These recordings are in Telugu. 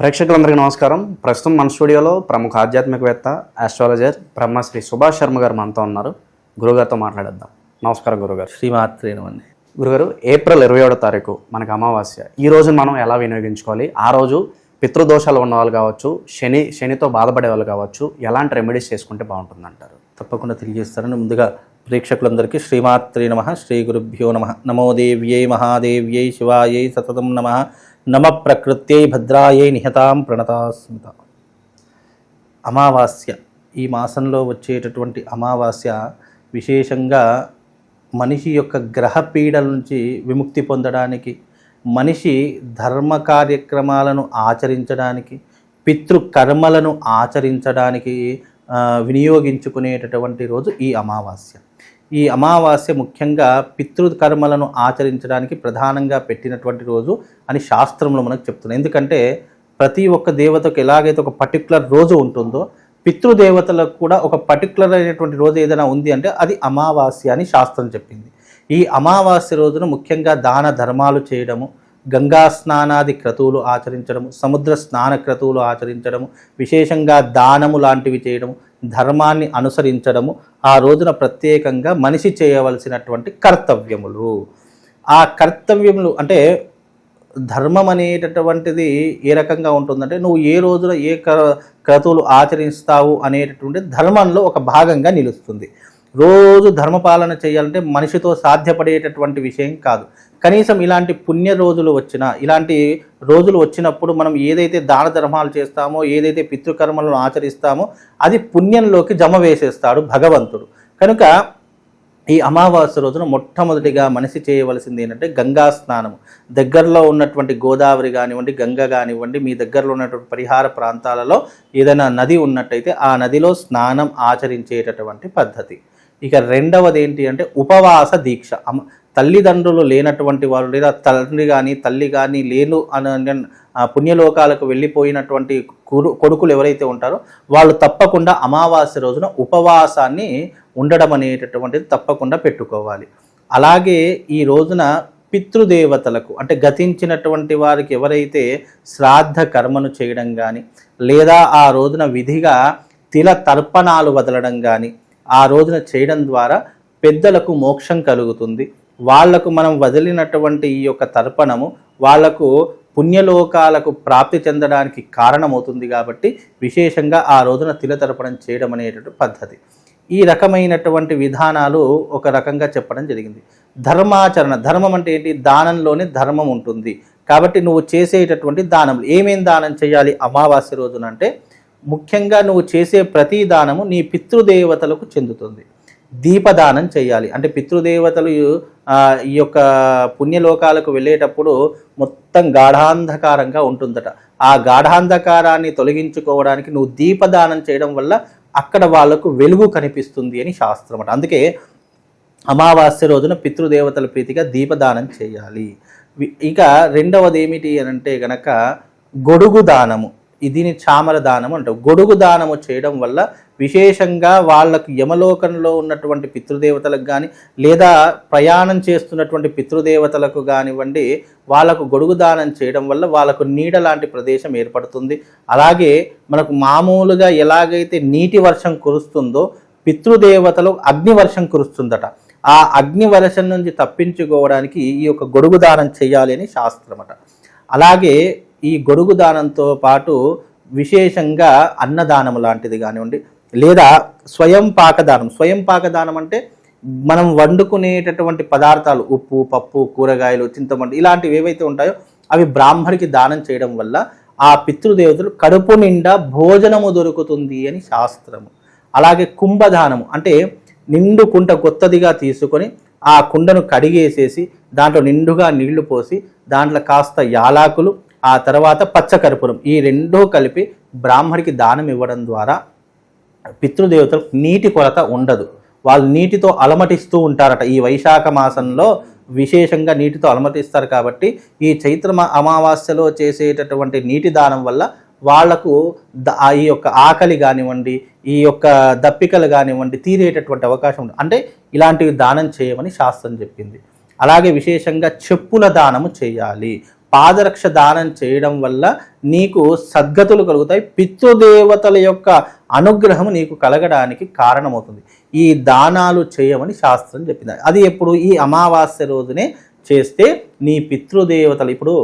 ప్రేక్షకులందరికీ నమస్కారం. ప్రస్తుతం మన స్టూడియోలో ప్రముఖ ఆధ్యాత్మికవేత్త ఆస్ట్రాలజర్ బ్రహ్మశ్రీ సుభాష్ శర్మ గారు మనతో ఉన్నారు. గురుగారితో మాట్లాడేద్దాం. నమస్కారం గురుగారు. శ్రీమాత్రేనమండి గురుగారు ఏప్రిల్ ఇరవై ఏడో తారీఖు మనకు అమావాస్య. ఈ రోజు మనం ఎలా వినియోగించుకోవాలి? ఆ రోజు పితృదోషాలు ఉన్న వాళ్ళు కావచ్చు శని శనితో బాధపడే వాళ్ళు కావచ్చు ఎలాంటి రెమెడీస్ చేసుకుంటే బాగుంటుంది అంటారు తప్పకుండా తెలియజేస్తారని ముందుగా ప్రేక్షకులందరికీ శ్రీమాత్రే నమ శ్రీ గురుభ్యో నమ. నమోదేవ్యై మహాదేవ్యై శివాయై సతతం నమ. నమ ప్రకృత్యై భద్రాయై నిహతాం ప్రణతాస్మిత. అమావాస్య. ఈ మాసంలో వచ్చేటటువంటి అమావాస్య విశేషంగా మనిషి యొక్క గ్రహ పీడల నుంచి విముక్తి పొందడానికి మనిషి ధర్మ కార్యక్రమాలను ఆచరించడానికి పితృకర్మలను ఆచరించడానికి వినియోగించుకునేటటువంటి రోజు ఈ అమావాస్య. ఈ అమావాస్య ముఖ్యంగా పితృకర్మలను ఆచరించడానికి ప్రధానంగా పెట్టినటువంటి రోజు అని శాస్త్రంలో మనకు చెప్తున్నాయి. ఎందుకంటే ప్రతి ఒక్క దేవతకు ఎలాగైతే ఒక పర్టికులర్ రోజు ఉంటుందో పితృదేవతలకు కూడా ఒక పర్టికులర్ అయినటువంటి రోజు ఏదైనా ఉంది అంటే అది అమావాస్య అని శాస్త్రం చెప్పింది. ఈ అమావాస్య రోజున ముఖ్యంగా దాన ధర్మాలు చేయడము గంగా స్నానాది క్రతువులు ఆచరించడము సముద్ర స్నాన క్రతువులు ఆచరించడము విశేషంగా దానము లాంటివి చేయడము ధర్మాన్ని అనుసరించడము ఆ రోజున ప్రత్యేకంగా మనిషి చేయవలసినటువంటి కర్తవ్యములు. ఆ కర్తవ్యములు అంటే ధర్మం అనేటటువంటిది ఏ రకంగా ఉంటుందంటే నువ్వు ఏ రోజున ఏ క్రతువులు ఆచరిస్తావు అనేటటువంటి ధర్మంలో ఒక భాగంగా నిలుస్తుంది. రోజు ధర్మపాలన చేయాలంటే మనిషితో సాధ్యపడేటటువంటి విషయం కాదు. కనీసం ఇలాంటి పుణ్య రోజులు వచ్చిన ఇలాంటి రోజులు వచ్చినప్పుడు మనం ఏదైతే దాన ధర్మాలు చేస్తామో ఏదైతే పితృకర్మలను ఆచరిస్తామో అది పుణ్యంలోకి జమ వేసేస్తాడు భగవంతుడు. కనుక ఈ అమావాస్య రోజున మొట్టమొదటిగా మనిషి చేయవలసింది ఏంటంటే గంగా స్నానము దగ్గరలో ఉన్నటువంటి గోదావరి కానివ్వండి గంగ కానివ్వండి మీ దగ్గరలో ఉన్నటువంటి పరిహార ప్రాంతాలలో ఏదైనా నది ఉన్నట్టయితే ఆ నదిలో స్నానం ఆచరించేటటువంటి పద్ధతి. ఇక రెండవది ఏంటి అంటే ఉపవాస దీక్ష. తల్లిదండ్రులు లేనటువంటి వారు లేదా తండ్రి కానీ తల్లి కానీ లేను అని పుణ్యలోకాలకు వెళ్ళిపోయినటువంటి కొడుకులు ఎవరైతే ఉంటారో వాళ్ళు తప్పకుండా అమావాస్య రోజున ఉపవాసాన్ని ఉండడం అనేటటువంటిది తప్పకుండా పెట్టుకోవాలి. అలాగే ఈ రోజున పితృదేవతలకు అంటే గతించినటువంటి వారికి ఎవరైతే శ్రాద్ధ కర్మను చేయడం కానీ లేదా ఆ రోజున విధిగా తిల తర్పణాలు వదలడం కానీ ఆ రోజున చేయడం ద్వారా పెద్దలకు మోక్షం కలుగుతుంది. వాళ్ళకు మనం వదిలినటువంటి ఈ యొక్క తర్పణము వాళ్ళకు పుణ్యలోకాలకు ప్రాప్తి చెందడానికి కారణమవుతుంది కాబట్టి విశేషంగా ఆ రోజున తిలతర్పణం చేయడం అనేటువంటి పద్ధతి. ఈ రకమైనటువంటి విధానాలు ఒక రకంగా చెప్పడం జరిగింది. ధర్మాచరణ ధర్మం అంటే ఏంటి? దానంలోనే ధర్మం ఉంటుంది. కాబట్టి నువ్వు చేసేటటువంటి దానం ఏమేం దానం చేయాలి అమావాస్య రోజున అంటే ముఖ్యంగా నువ్వు చేసే ప్రతి దానము నీ పితృదేవతలకు చెందుతుంది. దీపదానం చేయాలి. అంటే పితృదేవతలు ఈ యొక్క పుణ్యలోకాలకు వెళ్ళేటప్పుడు మొత్తం గాఢాంధకారంగా ఉంటుందట. ఆ గాఢాంధకారాన్ని తొలగించుకోవడానికి నువ్వు దీపదానం చేయడం వల్ల అక్కడ వాళ్ళకు వెలుగు కనిపిస్తుంది అని శాస్త్రం అట అందుకే అమావాస్య రోజున పితృదేవతల ప్రీతిగా దీపదానం చేయాలి. ఇక రెండవది ఏమిటి అని అంటే గనక గొడుగు దానము. దీని చామల దానం అంటారు. గొడుగు దానము చేయడం వల్ల విశేషంగా వాళ్ళకు యమలోకంలో ఉన్నటువంటి పితృదేవతలకు కానీ లేదా ప్రయాణం చేస్తున్నటువంటి పితృదేవతలకు కానివ్వండి వాళ్ళకు గొడుగు దానం చేయడం వల్ల వాళ్ళకు నీడ లాంటి ప్రదేశం ఏర్పడుతుంది. అలాగే మనకు మామూలుగా ఎలాగైతే నీటి వర్షం కురుస్తుందో పితృదేవతలు అగ్ని వర్షం కురుస్తుందట. ఆ అగ్ని వర్షం నుంచి తప్పించుకోవడానికి ఈ యొక్క గొడుగు దానం చేయాలి అని శాస్త్రమట. అలాగే ఈ గొడుగు దానంతో పాటు విశేషంగా అన్నదానం లాంటిది కానివ్వండి లేదా స్వయం పాకదానం. స్వయం పాకదానం అంటే మనం వండుకునేటటువంటి పదార్థాలు ఉప్పు పప్పు కూరగాయలు చింతమండి ఇలాంటివి ఏవైతే ఉంటాయో అవి బ్రాహ్మడికి దానం చేయడం వల్ల ఆ పితృదేవతలు కడుపు నిండా భోజనము దొరుకుతుంది అని శాస్త్రము. అలాగే కుంభదానము అంటే నిండు కుంట కొత్తదిగా తీసుకొని ఆ కుండను కడిగేసేసి దాంట్లో నిండుగా నీళ్ళు పోసి దాంట్లో కాస్త యాలాకులు ఆ తర్వాత పచ్చకర్పూరం. ఈ రెండూ కలిపి బ్రాహ్మడికి దానం ఇవ్వడం ద్వారా పితృదేవతలకు నీటి కొరత ఉండదు. వాళ్ళు నీటితో అలమటిస్తూ ఉంటారట. ఈ వైశాఖ మాసంలో విశేషంగా నీటితో అలమటిస్తారు కాబట్టి ఈ చైత్ర అమావాస్యలో చేసేటటువంటి నీటి దానం వల్ల వాళ్ళకు ఈ యొక్క ఆకలి కానివ్వండి ఈ యొక్క దప్పికలు కానివ్వండి తీరేటటువంటి అవకాశం ఉంది. అంటే ఇలాంటివి దానం చేయమని శాస్త్రం చెప్పింది. అలాగే విశేషంగా చెప్పుల దానము చేయాలి. పాదరక్ష దానం చేయడం వల్ల నీకు సద్గతులు కలుగుతాయి. పితృదేవతల యొక్క అనుగ్రహం నీకు కలగడానికి కారణమవుతుంది. ఈ దానాలు చేయమని శాస్త్రం చెప్పింది. అది ఎప్పుడు? ఈ అమావాస్య రోజునే చేస్తే నీ పితృదేవతలు ఇప్పుడు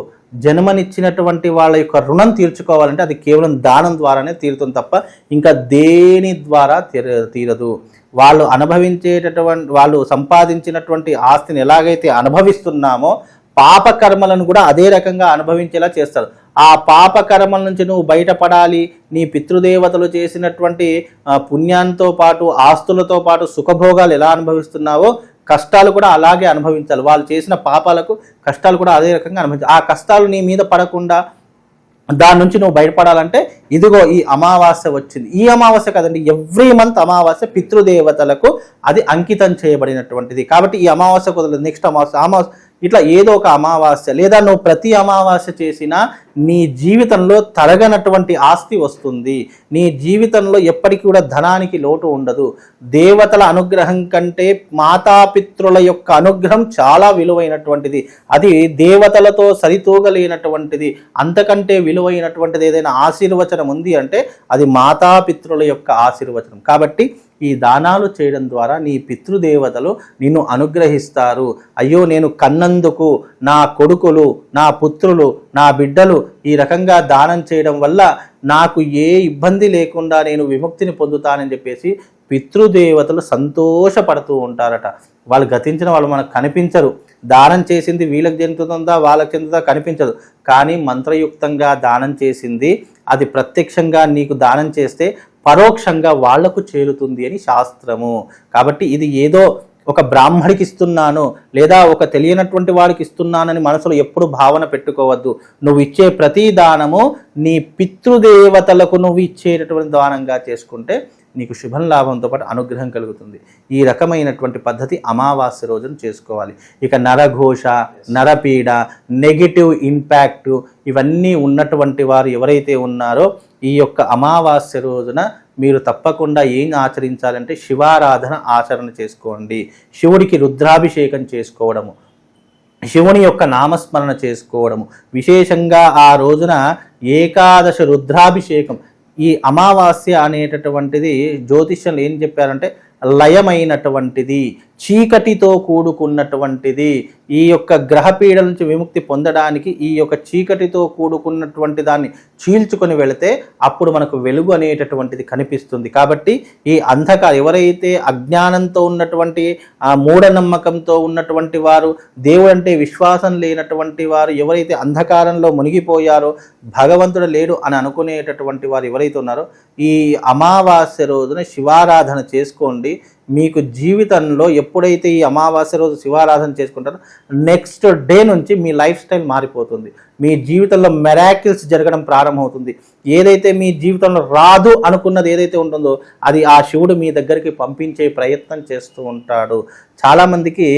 జన్మనిచ్చినటువంటి వాళ్ళ యొక్క రుణం తీర్చుకోవాలంటే అది కేవలం దానం ద్వారానే తీరుతుంది తప్ప ఇంకా దేని ద్వారా తీర తీరదు. వాళ్ళు అనుభవించేటటువంటి వాళ్ళు సంపాదించినటువంటి ఆస్తిని ఎలాగైతే అనుభవిస్తున్నామో పాపకర్మలను కూడా అదే రకంగా అనుభవించేలా చేస్తారు. ఆ పాపకర్మల నుంచి నువ్వు బయటపడాలి నీ పితృదేవతలు చేసినటువంటి పుణ్యంతో పాటు ఆస్తులతో పాటు సుఖభోగాలు ఎలా అనుభవిస్తున్నావో కష్టాలు కూడా అలాగే అనుభవించాలి. వాళ్ళు చేసిన పాపాలకు కష్టాలు కూడా అదే రకంగా అనుభవించాలి. ఆ కష్టాలు నీ మీద పడకుండా దాని నుంచి నువ్వు బయటపడాలంటే ఇదిగో ఈ అమావాస్య వచ్చింది. ఈ అమావాస్య కదండి ఎవ్రీ మంత్ అమావాస్య పితృదేవతలకు అది అంకితం చేయబడినటువంటిది. కాబట్టి ఈ అమావాస్య కుదరదు. నెక్స్ట్ అమావాస్య అమావాస్య ఇట్లా ఏదో ఒక అమావాస్య లేదా నువ్వు ప్రతి అమావాస్య చేసినా నీ జీవితంలో తరగనటువంటి ఆస్తి వస్తుంది. నీ జీవితంలో ఎప్పటికీ కూడా ధనానికి లోటు ఉండదు. దేవతల అనుగ్రహం కంటే మాతాపిత్రుల యొక్క అనుగ్రహం చాలా విలువైనటువంటిది. అది దేవతలతో సరితూగలేనటువంటిది. అంతకంటే విలువైనటువంటిది ఏదైనా ఆశీర్వచనం ఉంది అంటే అది మాతాపిత్రుల యొక్క ఆశీర్వచనం. కాబట్టి ఈ దానాలు చేయడం ద్వారా నీ పితృదేవతలు నిన్ను అనుగ్రహిస్తారు. అయ్యో నేను కన్నందుకు నా కొడుకులు నా పుత్రులు నా బిడ్డలు ఈ రకంగా దానం చేయడం వల్ల నాకు ఏ ఇబ్బంది లేకుండా నేను విముక్తిని పొందుతానని చెప్పేసి పితృదేవతలు సంతోషపడుతూ ఉంటారట. వాళ్ళు గతించిన వాళ్ళు మనకు కనిపించరు. దానం చేసింది వీళ్ళకి చెందుతుందా వాళ్ళకి చెందుతుందా కనిపించదు. కానీ మంత్రయుక్తంగా దానం చేసింది అది ప్రత్యక్షంగా నీకు దానం చేస్తే పరోక్షంగా వాళ్ళకు చేరుతుంది అని శాస్త్రము. కాబట్టి ఇది ఏదో ఒక బ్రాహ్మడికి ఇస్తున్నాను లేదా ఒక తెలియనటువంటి వాడికి ఇస్తున్నానని మనసులో ఎప్పుడు భావన పెట్టుకోవద్దు. నువ్వు ఇచ్చే ప్రతి దానము నీ పితృదేవతలకు నువ్వు ఇచ్చేటటువంటి దానంగా చేసుకుంటే నీకు శుభం లాభంతో పాటు అనుగ్రహం కలుగుతుంది. ఈ రకమైనటువంటి పద్ధతి అమావాస్య రోజున చేసుకోవాలి. ఇక నరఘోష నరపీడ నెగిటివ్ ఇంపాక్ట్ ఇవన్నీ ఉన్నటువంటి వారు ఎవరైతే ఉన్నారో ఈ యొక్క అమావాస్య రోజున మీరు తప్పకుండా ఏం ఆచరించాలంటే శివారాధన ఆచరణ చేసుకోండి. శివుడికి రుద్రాభిషేకం చేసుకోవడము. శివుని యొక్క నామస్మరణ చేసుకోవడము. విశేషంగా ఆ రోజున ఏకాదశ రుద్రాభిషేకం. ఈ అమావాస్య అనేటటువంటిది జ్యోతిష్యంలో ఏం చెప్పారంటే లయమైనటువంటిది. చీకటితో కూడుకున్నటువంటిది. ఈ యొక్క గ్రహపీడ నుంచి విముక్తి పొందడానికి ఈ యొక్క చీకటితో కూడుకున్నటువంటి దాన్ని చీల్చుకొని వెళితే అప్పుడు మనకు వెలుగు అనేటటువంటిది కనిపిస్తుంది. కాబట్టి ఈ అంధకారం ఎవరైతే అజ్ఞానంతో ఉన్నటువంటి ఆ మూఢనమ్మకంతో ఉన్నటువంటి వారు దేవుడు అంటే విశ్వాసం లేనటువంటి వారు ఎవరైతే అంధకారంలో మునిగిపోయారో భగవంతుడు లేడు అని అనుకునేటటువంటి వారు ఎవరైతే ఉన్నారో ఈ అమావాస్య రోజున శివారాధన చేసుకోండి. మీకు జీవితంలో ఎప్పుడైతే ఈ అమావాస్య రోజు శివారాధన చేసుకుంటారో నెక్స్ట్ డే నుంచి మీ లైఫ్ స్టైల్ మారిపోతుంది. మీ జీవితంలో మెరాకిల్స్ జరగడం ప్రారంభమవుతుంది. ఏదైతే మీ జీవితంలో రాదు అనుకున్నది ఏదైతే ఉంటుందో అది ఆ శివుడు మీ దగ్గరికి పంపించే ప్రయత్నం చేస్తూ ఉంటాడు. చాలామందికి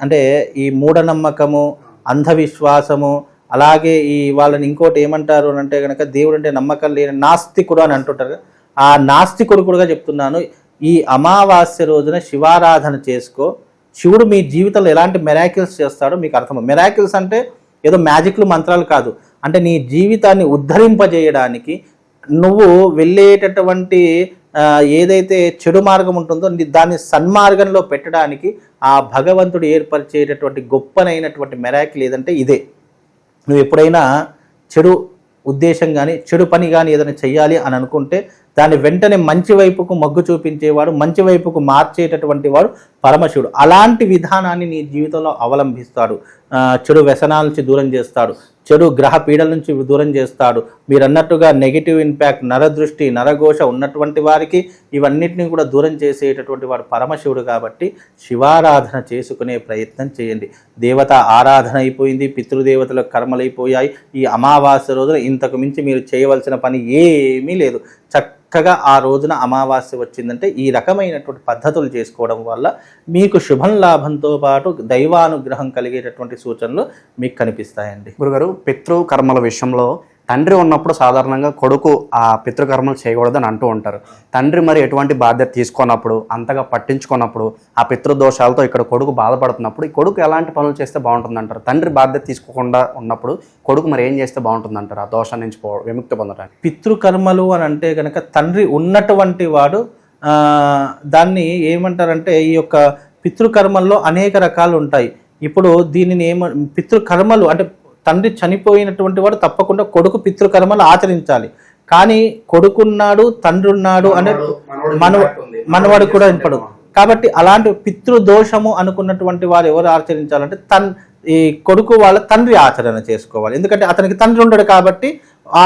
అంటే ఈ మూఢనమ్మకము అంధవిశ్వాసము అలాగే ఈ వాళ్ళని ఇంకోటి ఏమంటారు అని అంటే కనుక దేవుడు అంటే నమ్మకం లేని నాస్తికుడు అని అంటుంటారు ఆ నాస్తికుడు కూడా చెప్తున్నాను ఈ అమావాస్య రోజున శివారాధన చేసుకో. శివుడు మీ జీవితంలో ఎలాంటి మెరాకిల్స్ చేస్తాడో మీకు అర్థం మెరాకిల్స్ అంటే ఏదో మ్యాజిక్లు మంత్రాలు కాదు. అంటే నీ జీవితాన్ని ఉద్ధరింపజేయడానికి నువ్వు వెళ్ళేటటువంటి ఏదైతే చెడు మార్గం ఉంటుందో దాన్ని సన్మార్గంలో పెట్టడానికి ఆ భగవంతుడు ఏర్పరిచేటటువంటి గొప్పనైనటువంటి మెరాకిల్ ఏదంటే ఇదే. నువ్వు ఎప్పుడైనా చెడు ఉద్దేశం కానీ చెడు పని కానీ ఏదైనా చేయాలి అని అనుకుంటే దాన్ని వెంటనే మంచి వైపుకు మగ్గు చూపించేవాడు మంచి వైపుకు మార్చేటటువంటి వాడు పరమశివుడు. అలాంటి విధానాన్ని నీ జీవితంలో అవలంబిస్తాడు. చెడు వ్యసనాల నుంచి దూరం చేస్తాడు. చెడు గ్రహ పీడల నుంచి దూరం చేస్తాడు. మీరు అన్నట్టుగా నెగిటివ్ ఇంపాక్ట్ నరదృష్టి నరఘోష ఉన్నటువంటి వారికి ఇవన్నిటిని కూడా దూరం చేసేటటువంటి వాడు పరమశివుడు కాబట్టి శివారాధన చేసుకునే ప్రయత్నం చేయండి. దేవత ఆరాధన అయిపోయింది పితృదేవతల కర్మలైపోయాయి. ఈ అమావాస్య రోజున ఇంతకు మించి మీరు చేయవలసిన పని ఏమీ లేదు. చక్క చక్కగా ఆ రోజున అమావాస్య వచ్చిందంటే ఈ రకమైనటువంటి పద్ధతులు చేసుకోవడం వల్ల మీకు శుభం లాభంతో పాటు దైవానుగ్రహం కలిగేటటువంటి సూచనలు మీకు కనిపిస్తాయండి. గురుగారు పితృ కర్మల విషయంలో తండ్రి ఉన్నప్పుడు సాధారణంగా కొడుకు ఆ పితృకర్మలు చేయకూడదని అంటూ ఉంటారు. తండ్రి మరి ఎటువంటి బాధ్యత తీసుకున్నప్పుడు అంతగా పట్టించుకున్నప్పుడు ఆ పితృదోషాలతో ఇక్కడ కొడుకు బాధపడుతున్నప్పుడు ఈ కొడుకు ఎలాంటి పనులు చేస్తే బాగుంటుంది అంటారు తండ్రి బాధ్యత తీసుకోకుండా ఉన్నప్పుడు కొడుకు మరి ఏం చేస్తే బాగుంటుంది అంటారు ఆ దోషం నుంచి పో విముక్తి పొందడానికి పితృకర్మలు అని అంటే కనుక తండ్రి ఉన్నటువంటి వాడు దాన్ని ఏమంటారంటే ఈ యొక్క పితృకర్మల్లో అనేక రకాలు ఉంటాయి. ఇప్పుడు దీనిని ఏమ పితృకర్మలు అంటే తండ్రి చనిపోయినటువంటి వాడు తప్పకుండా కొడుకు పితృకర్మలు ఆచరించాలి. కానీ కొడుకున్నాడు తండ్రి ఉన్నాడు అనే మన మనవాడు కూడా ఇంపడు కాబట్టి అలాంటి పితృదోషము అనుకున్నటువంటి వారు ఎవరు ఆచరించాలంటే తన్ ఈ కొడుకు వాళ్ళ తండ్రి ఆచరణ చేసుకోవాలి. ఎందుకంటే అతనికి తండ్రి ఉండడు కాబట్టి ఆ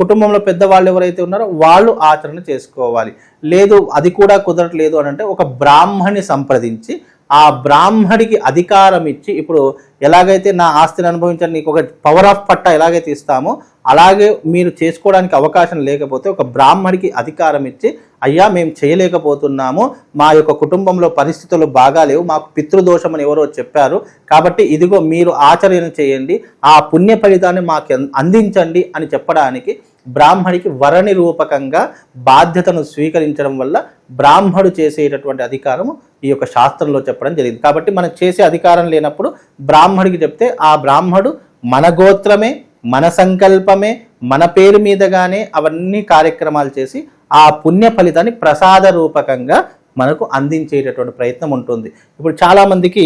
కుటుంబంలో పెద్దవాళ్ళు ఎవరైతే ఉన్నారో వాళ్ళు ఆచరణ చేసుకోవాలి. లేదు అది కూడా కుదరట్లేదు అని అంటే ఒక బ్రాహ్మణి సంప్రదించి ఆ బ్రాహ్మడికి అధికారం ఇచ్చి ఇప్పుడు ఎలాగైతే నా ఆస్తిని అనుభవించని నీకు ఒక పవర్ ఆఫ్ పట్టా ఎలాగైతే ఇస్తామో అలాగే మీరు చేసుకోవడానికి అవకాశం లేకపోతే ఒక బ్రాహ్మడికి అధికారం ఇచ్చి అయ్యా మేము చేయలేకపోతున్నాము మా యొక్క కుటుంబంలో పరిస్థితులు బాగాలేవు మాకు పితృదోషం అని ఎవరో చెప్పారు కాబట్టి ఇదిగో మీరు ఆచరణ చేయండి ఆ పుణ్య ఫలితాన్ని మాకు అందించండి అని చెప్పడానికి బ్రాహ్మడికి వరణి రూపకంగా బాధ్యతను స్వీకరించడం వల్ల బ్రాహ్మడు చేసేటటువంటి అధికారము ఈ యొక్క శాస్త్రంలో చెప్పడం జరిగింది. కాబట్టి మనం చేసే అధికారం లేనప్పుడు బ్రాహ్మడికి చెప్తే ఆ బ్రాహ్మడు మన గోత్రమే మన సంకల్పమే మన పేరు మీదగానే అవన్నీ కార్యక్రమాలు చేసి ఆ పుణ్య ఫలితాన్ని ప్రసాద రూపకంగా మనకు అందించేటటువంటి ప్రయత్నం ఉంటుంది. ఇప్పుడు చాలామందికి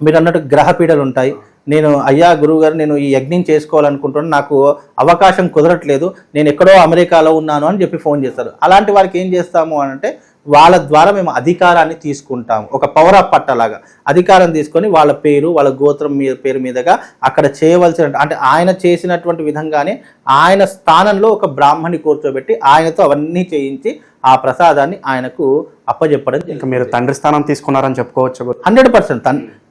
మీరు అన్నట్టు గ్రహపీడలు ఉంటాయి. నేను అయ్యా గురువు గారు నేను ఈ యజ్ఞం చేసుకోవాలనుకుంటున్నాను నాకు అవకాశం కుదరట్లేదు నేను ఎక్కడో అమెరికాలో ఉన్నాను అని చెప్పి ఫోన్ చేస్తారు. అలాంటి వారికి ఏం చేస్తాము అని అంటే వాళ్ళ ద్వారా మేము అధికారాన్ని తీసుకుంటాము. ఒక పవర్ ఆఫ్ పట్టలాగా. అధికారం తీసుకొని వాళ్ళ పేరు వాళ్ళ గోత్రం మీద పేరు మీదుగా అక్కడ చేయవలసిన అంటే ఆయన చేసినటువంటి విధంగానే ఆయన స్థానంలో ఒక బ్రాహ్మణి కూర్చోబెట్టి ఆయనతో అవన్నీ చేయించి ఆ ప్రసాదాన్ని ఆయనకు అప్పజెప్పడం ఇంకా మీరు తండ్రి స్థానం తీసుకున్నారని చెప్పుకోవచ్చు. హండ్రెడ్ పర్సెంట్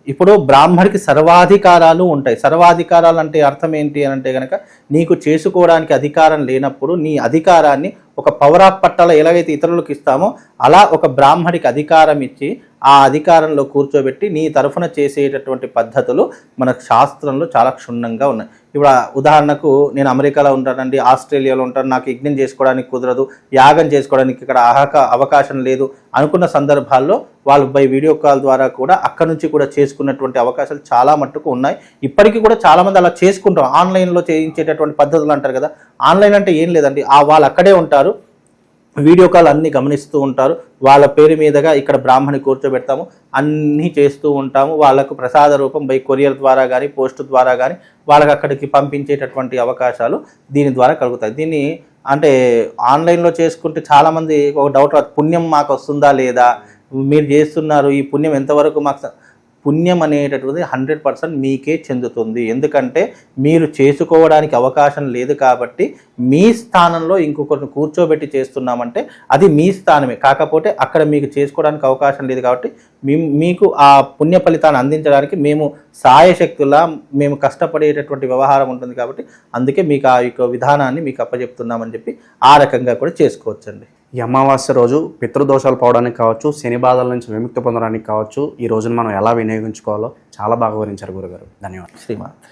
ఇప్పుడు బ్రాహ్మడికి సర్వాధికారాలు ఉంటాయి. సర్వాధికారాలు అంటే అర్థం ఏంటి అని అంటే కనుక నీకు చేసుకోవడానికి అధికారం లేనప్పుడు నీ అధికారాన్ని ఒక పవర్ ఆఫ్ పట్టాల ఎలాగైతే ఇతరులకు ఇస్తామో అలా ఒక బ్రాహ్మడికి అధికారం ఇచ్చి ఆ అధికారంలో కూర్చోబెట్టి నీ తరఫున చేసేటటువంటి పద్ధతులు మన శాస్త్రంలో చాలా క్షుణ్ణంగా ఉన్నాయి. ఇప్పుడు ఉదాహరణకు నేను అమెరికాలో ఉంటానండి ఆస్ట్రేలియాలో ఉంటాను నాకు యజ్ఞం చేసుకోవడానికి కుదరదు యాగం చేసుకోవడానికి ఇక్కడ అహక అవకాశం లేదు అనుకున్న సందర్భాల్లో వాళ్ళు బై వీడియో కాల్ ద్వారా కూడా అక్కడ నుంచి కూడా చేసుకున్నటువంటి అవకాశాలు చాలా మట్టుకు ఉన్నాయి. ఇప్పటికీ కూడా చాలామంది అలా చేసుకుంటాం ఆన్లైన్లో చేయించేటటువంటి పద్ధతులు అంటారు కదా. ఆన్లైన్ అంటే ఏం లేదండి. ఆ వాళ్ళు అక్కడే ఉంటారు. వీడియో కాల్ అన్నీ గమనిస్తూ ఉంటారు. వాళ్ళ పేరు మీదుగా ఇక్కడ బ్రాహ్మణి కూర్చోబెడతాము. అన్నీ చేస్తూ ఉంటాము. వాళ్ళకు ప్రసాద రూపం బై కొరియర్ ద్వారా కానీ పోస్ట్ ద్వారా కానీ వాళ్ళకి అక్కడికి పంపించేటటువంటి అవకాశాలు దీని ద్వారా కలుగుతాయి. దీన్ని అంటే ఆన్లైన్లో చేసుకుంటే చాలామంది ఒక డౌట్ పుణ్యం మాకు వస్తుందా లేదా? మీరు చేస్తున్నారు ఈ పుణ్యం ఎంతవరకు మాకు పుణ్యం అనేటటువంటిది హండ్రెడ్ పర్సెంట్ మీకే చెందుతుంది. ఎందుకంటే మీరు చేసుకోవడానికి అవకాశం లేదు కాబట్టి మీ స్థానంలో ఇంకొకరిని కూర్చోబెట్టి చేస్తున్నామంటే అది మీ స్థానమే. కాకపోతే అక్కడ మీకు చేసుకోవడానికి అవకాశం లేదు కాబట్టి మీకు ఆ పుణ్య ఫలితాన్ని అందించడానికి మేము సాయశక్తులా మేము కష్టపడేటటువంటి వ్యవహారం ఉంటుంది కాబట్టి అందుకే మీకు ఆ యొక్క విధానాన్ని మీకు అప్పచెప్తున్నామని చెప్పి ఆ రకంగా కూడా చేసుకోవచ్చండి. ఈ అమావాస్య రోజు పితృదోషాలు పోవడానికి కావచ్చు శని బాధల నుంచి విముక్తి పొందడానికి కావచ్చు ఈ రోజున మనం ఎలా వినియోగించుకోవాలో చాలా బాగా వివరించారు గురుగారు. ధన్యవాదాలు. శ్రీమాన్